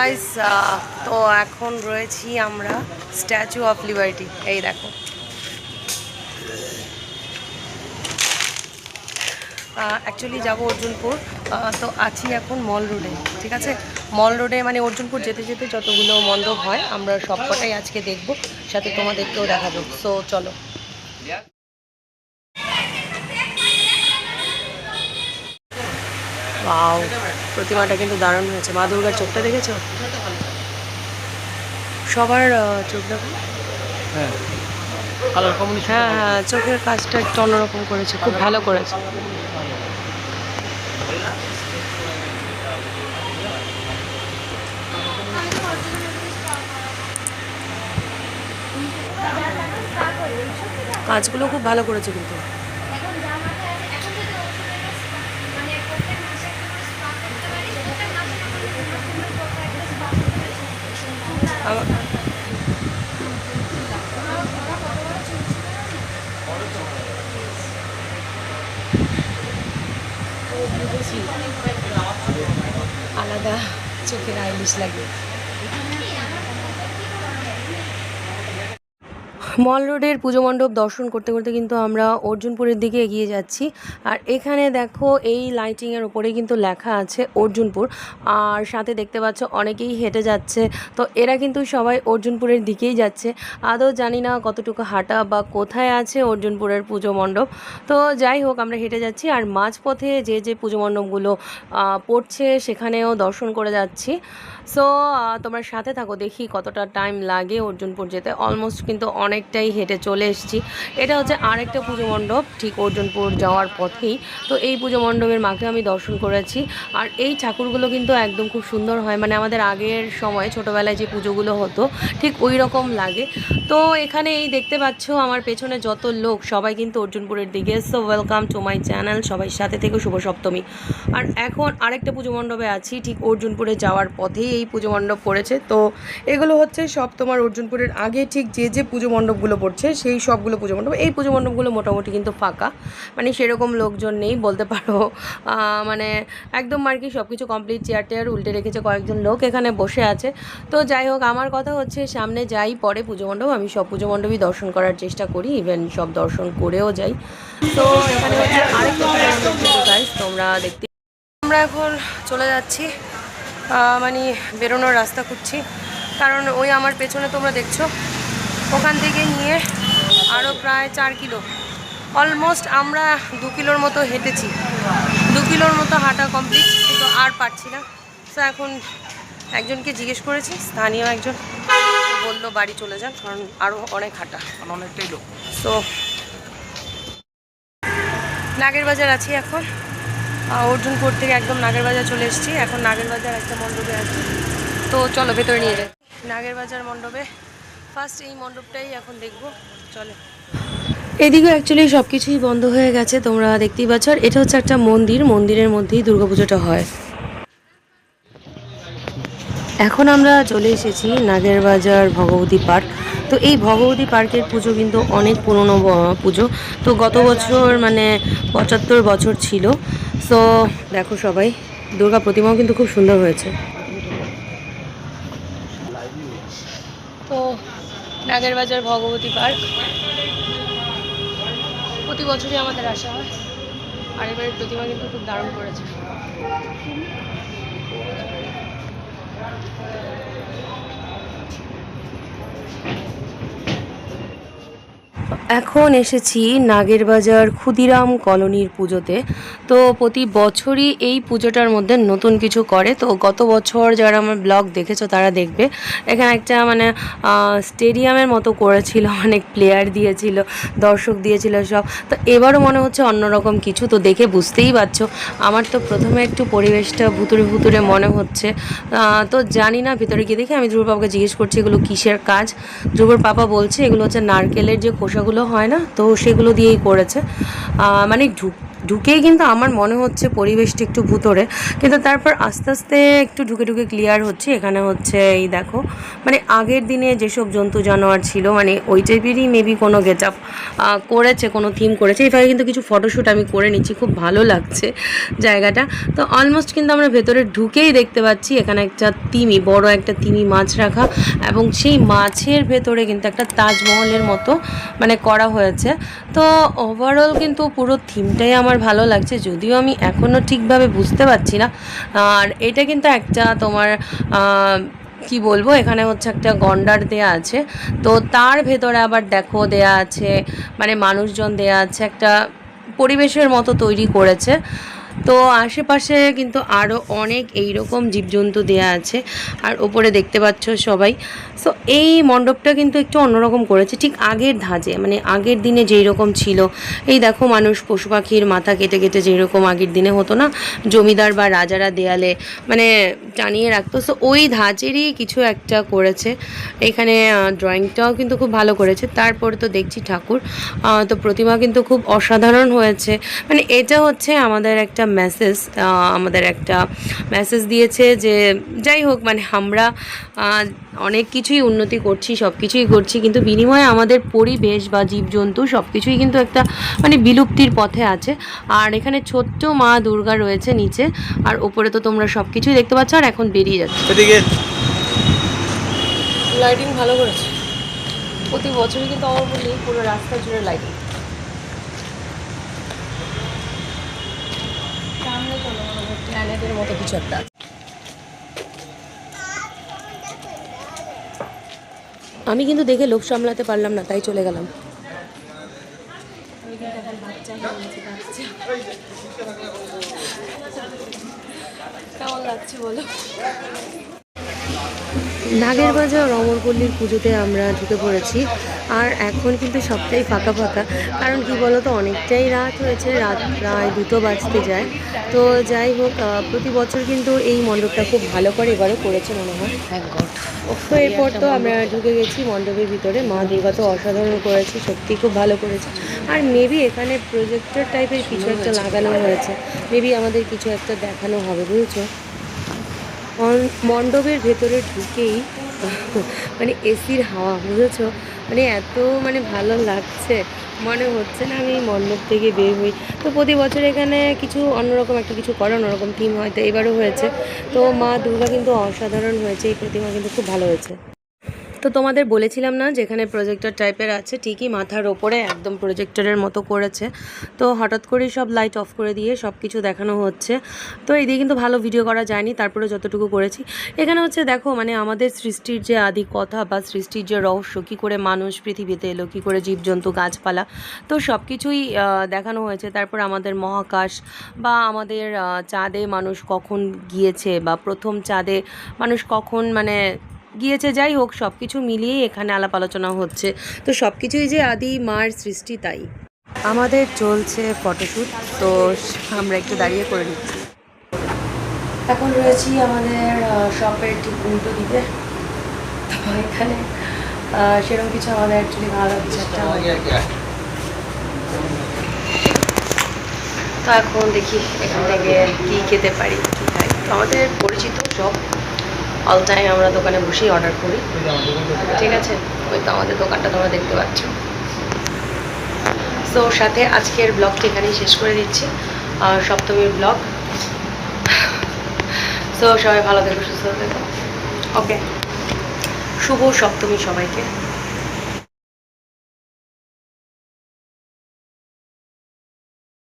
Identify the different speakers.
Speaker 1: Guys তো এখন রয়েছি আমরা স্ট্যাচু অফ লিবার্টি এই দেখো। অ্যাকচুয়ালি যাব অর্জুনপুর। তো আছি এখন মল রোডে ঠিক আছে? মল রোডে মানে অর্জুনপুর যেতে যেতে যতগুলো মণ্ডপ হয়, আমরা সবকটাই আজকে দেখব। সাথে তোমাদেরকেও দেখাবো। সো চলো। ওয়াও প্রতিমাটা কিন্তু দারুণ হয়েছে। মা দুর্গার চোখটা দেখেছ? সবার চোখ দেখো।
Speaker 2: হ্যাঁ।
Speaker 1: হ্যাঁ হ্যাঁ চোখের কাজটা একটু অন্যরকম করেছে খুব ভালো করেছে। কাজগুলো খুব ভালো করেছে কিন্তু। আলাদা চোখের আইলিশ লাগে। মল রোডের পুজো মণ্ডপ দর্শন করতে করতে কিন্তু আমরা অর্জুনপুরের দিকে এগিয়ে যাচ্ছি। আর এখানে দেখো এই লাইটিংয়ের উপরে কিন্তু লেখা আছে অর্জুনপুর। আর সাথে দেখতে পাচ্ছ অনেকেই হেঁটে যাচ্ছে। তো এরা কিন্তু সবাই অর্জুনপুরের দিকেই যাচ্ছে। আদৌ জানি না কতটুকু হাঁটা বা কোথায় আছে অর্জুনপুরের পুজো মণ্ডপ। তো যাই হোক, আমরা হেঁটে যাচ্ছি। আর মাঝপথে যে যে পুজো মণ্ডপগুলো পড়ছে সেখানেও দর্শন করে যাচ্ছি। সো তোমরা সাথে থাকো, দেখি কতটা টাইম লাগে অর্জুনপুর যেতে। অলমোস্ট কিন্তু অনেকটাই হেঁটে চলে এসেছি। এটা হচ্ছে আরেকটা পুজো মণ্ডপ, ঠিক অর্জুনপুর যাওয়ার পথেই। তো এই পুজো মণ্ডপের মাকে আমি দর্শন করেছি। আর এই ঠাকুরগুলো কিন্তু একদম খুব সুন্দর হয়। মানে আমাদের আগের সময় ছোটোবেলায় যে পুজোগুলো হতো, ঠিক ওই রকম লাগে। তো এখানে এই দেখতে পাচ্ছ আমার পেছনে যত লোক, সবাই কিন্তু অর্জুনপুরের দিকে। So welcome to my channel সবাই সাথে থেকে, শুভ সপ্তমী। আর এখন আরেকটা পুজো মণ্ডপে আছি, ঠিক অর্জুনপুরে যাওয়ার পথেই এই পুজো মণ্ডপ পড়েছে তো এগুলো হচ্ছে সব তোমার অর্জুনপুরের আগে, ঠিক যে যে পুজো মণ্ডপগুলো পড়ছে, সেই সবগুলো পুজো মণ্ডপ। এই পুজো মণ্ডপগুলো মোটামুটি কিন্তু ফাঁকা। মানে সেরকম লোকজন নেই, বলতে পারো। মানে একদম আর কি সব কিছু কমপ্লিট চেয়ার টেয়ার উল্টে রেখেছে কয়েকজন লোক এখানে বসে আছে। তো যাই হোক, আমার কথা হচ্ছে সামনে যাই, পরে পুজো মণ্ডপ। আমি সব পুজো মণ্ডপই দর্শন করার চেষ্টা করি ইভেন সব দর্শন করেও যাই। তো এখানে হচ্ছে তোমরা দেখতে আমরা এখন চলে যাচ্ছি। মানে বেরোনোর রাস্তা খুঁজছি। কারণ ওই আমার পেছনে তোমরা দেখছ ওখান থেকে নিয়ে আরও প্রায় চার কিলো। অলমোস্ট আমরা দু কিলোর মতো হেঁটেছি। দু কিলোর মতো হাঁটা কমপ্লিট কিন্তু আর পারছি না। তো এখন একজনকে জিজ্ঞেস করেছি স্থানীয় একজন। বলল বাড়ি চলে যান কারণ আরও অনেক হাঁটা।
Speaker 2: অনেকটাই লোক।
Speaker 1: তো নাগের বাজার আছি এখন। অর্জুনপুর থেকে একদম নাগের বাজার চলে এসেছি। এখন নাগের বাজার একটা মণ্ডপে আছি। তো চলো ভেতরে নিয়ে যাই। নাগের বাজার মণ্ডপে ফার্স্ট এই মণ্ডপটাই এখন দেখব। চলে। এদিকে অ্যাকচুয়ালি সব কিছুই বন্ধ হয়ে গেছে, তোমরা দেখতেই পাচ্ছ। আর এটা হচ্ছে একটা মন্দির, মন্দিরের মধ্যেই দুর্গাপুজোটা হয়। এখন আমরা চলে এসেছি নাগের বাজার ভগবতী পার্ক। তো এই ভগবতী পার্কের পুজো কিন্তু অনেক পুরনো পুজো। তো গত বছর মানে পঁচাত্তর বছর ছিল। সো দেখো সবাই, দুর্গা প্রতিমাও কিন্তু খুব সুন্দর হয়েছে। নাগের বাজার ভগবতী পার্ক। প্রতি বছরই আমাদের আসা হয়। আর এবারের প্রতিমা কিন্তু খুব দারুণ করেছে। এখন এসেছি নাগের বাজার ক্ষুদিরাম কলোনির পুজোতে। তো প্রতি বছরই এই পুজোটার মধ্যে নতুন কিছু করে। তো গত বছর যারা আমার ব্লগ দেখেছ তারা দেখবে। এখানে একটা মানে স্টেডিয়ামের মতো করেছিল, অনেক প্লেয়ার দিয়েছিল, দর্শক দিয়েছিল সব। তো এবারও মনে হচ্ছে অন্যরকম কিছু। তো দেখে বুঝতেই পারছ, আমার তো প্রথমে একটু পরিবেশটা ভুতুরে ভুতুরে মনে হচ্ছে। তো জানি না ভিতরে গিয়ে দেখি। আমি ধ্রুব বাবাকে জিজ্ঞেস করছি এগুলো কিসের কাজ? ধ্রুবর পাপা বলছে, এগুলো হচ্ছে নারকেলের যে খোসাগুলো হয় না তো সেগুলো দিয়েই করেছে। মানে ঢুক ঢুকেই কিন্তু আমার মনে হচ্ছে পরিবেশটা একটু ভুতরে, কিন্তু তারপর আস্তে আস্তে একটু ঢুকে ঢুকে ক্লিয়ার হচ্ছে। এখানে হচ্ছে এই দেখো মানে আগের দিনে যেসব জন্তু জানোয়ার ছিল মানে ওই টাইপেরই মেবি কোনো গেট আপ করেছে, কোনো থিম করেছে। এভাবে কিন্তু কিছু ফটোশ্যুট আমি করে নিচ্ছি, খুব ভালো লাগছে জায়গাটা। তো অলমোস্ট কিন্তু আমরা ভেতরে ঢুকেই দেখতে পাচ্ছি, এখানে একটা তিমি, বড় একটা তিমি মাছ রাখা, এবং সেই মাছের ভেতরে কিন্তু একটা তাজমহলের মতো মানে করা হয়েছে। তো ওভারঅল কিন্তু পুরো থিমটাই আমার ভালো লাগছে, যদিও আমি এখনও ঠিকভাবে বুঝতে পারছি না। আর এটা কিন্তু একটা তোমার কি বলব, এখানে হচ্ছে একটা গন্ডার দেয়া আছে। তো তার ভেতরে আবার দেখো দেয়া আছে মানে মানুষজন দেয়া আছে, একটা পরিবেশের মতো তৈরি করেছে। তো আশেপাশে কিন্তু আরও অনেক এইরকম জীবজন্তু দেয়া আছে, আর ওপরে দেখতে পাচ্ছ সবাই। সো এই মণ্ডপটা কিন্তু একটু অন্যরকম করেছে, ঠিক আগের ধাঁচে মানে আগের দিনে যেই রকম ছিল। এই দেখো মানুষ, পশু পাখির মাথা কেটে কেটে যেই রকম আগের দিনে হতো না, জমিদার বা রাজারা দেয়ালে মানে টানিয়ে রাখতো। সো ওই ধাঁচেরই কিছু একটা করেছে। এখানে ড্রয়িংটাও কিন্তু খুব ভালো করেছে। তারপরে তো দেখছি ঠাকুর তো প্রতিমা কিন্তু খুব অসাধারণ হয়েছে। মানে এটা হচ্ছে আমাদের একটা মেসেজ আমাদের একটা মেসেজ দিয়েছে যে যাই হোক মানে আমরা অনেক কিছুই উন্নতি করছি সব কিছুই করছি কিন্তু বিনিময়ে আমাদের পরিবেশ বা জীবজন্তু সব কিছুই কিন্তু একটা মানে বিলুপ্তির পথে আছে। আর এখানে ছোট্ট মা দুর্গা রয়েছে নিচে আর ওপরে তো তোমরা সব কিছুই দেখতে পাচ্ছ আর এখন বেরিয়ে যাচ্ছে। লাইটিং ভালো করেছে। প্রতি বছরই কিন্তু আমার বলি পুরো রাস্তা জুড়ে লাইটিং সামনে চলো প্ল্যানেটের মতো কিছু একটা আমি কিন্তু দেখে লোক সামলাতে পারলাম না, তাই চলে গেলাম। কেমন লাগছে বলো? নাগের বাজার অমরপল্লীর পুজোতে আমরা ঢুকে পড়েছি। আর এখন কিন্তু সবটাই ফাঁকা ফাঁকা। কারণ কি বলতো অনেকটাই রাত হয়েছে রাত প্রায় দুটো বাজতে যায়। তো যাই হোক প্রতি বছর কিন্তু এই মণ্ডপটা খুব ভালো করে এবারও করেছে মনে হয়। তো এরপর তো আমরা ঢুকে গেছি মণ্ডপের ভিতরে। মা দুর্গা তো অসাধারণ করেছে সত্যি খুব ভালো করেছে। আর মেবি এখানে প্রজেক্টর টাইপের কিছু একটা লাগানো হয়েছে। মেবি আমাদের কিছু একটা দেখানো হবে বুঝেছ? মণ্ডপের ভেতরে ঢুকেই মানে এসির হাওয়া, বুঝেছ? মানে এত মানে ভালো লাগছে। মনে হচ্ছে না আমি মণ্ডপ থেকে বের হই। তো প্রতি বছর এখানে কিছু অন্যরকম একটা কিছু করে অন্যরকম থিম হয়তো এবারও হয়েছে। তো মা দুর্গা কিন্তু অসাধারণ হয়েছে, এই প্রতিমা কিন্তু খুব ভালো হয়েছে। তো তোমাদের বলেছিলাম না, যেখানে প্রজেক্টর টাইপের আছে, ঠিকই মাথার ওপরে একদম প্রজেক্টরের মতো করেছে। তো হঠাৎ করেই সব লাইট অফ করে দিয়ে সব কিছু দেখানো হচ্ছে। তো এদিকে কিন্তু ভালো ভিডিও করা যায়নি তারপরে যতটুকু করেছি। এখানে হচ্ছে দেখো মানে আমাদের সৃষ্টির যে আদি কথা বা সৃষ্টির যে রহস্য, কী করে মানুষ পৃথিবীতে এলো, কী করে জীবজন্তু, গাছপালা, তো সব কিছুই দেখানো হয়েছে। তারপর আমাদের মহাকাশ বা আমাদের চাঁদে মানুষ কখন গিয়েছে বা প্রথম চাঁদে মানুষ কখন মানে গিয়েছে যাই হোক সব কিছু মিলিয়েই এখানে আলাপ আলোচনা হচ্ছে। তো সব কিছুই যে আদি মার সৃষ্টি তাই। আমাদের চলছে ফটোশ্যুট তো আমরা একটু দাঁড়িয়ে করে নিচ্ছি। এখন রয়েছি আমাদের শপের ঠিক উল্টো দিকে। তো এখানে সেরকম কিছু আমাদের অ্যাকচুয়ালি ভালো লাগছে একটা তো এখন দেখি এখান থেকে কী খেতে পারি কী খাই। তো আমাদের পরিচিত সব অল টাইম আমরা দোকানে বসেই অর্ডার করি। ঠিক আছে? ওই তো আমাদের দোকানটা তোমরা দেখতে পাচ্ছ। তো সাথে আজকের ব্লগটি এখানেই শেষ করে দিচ্ছি। সপ্তমীর ব্লগ তো সবাই ভালো থেকো, সুস্থ থেকো। ওকে শুভ সপ্তমী সবাইকে।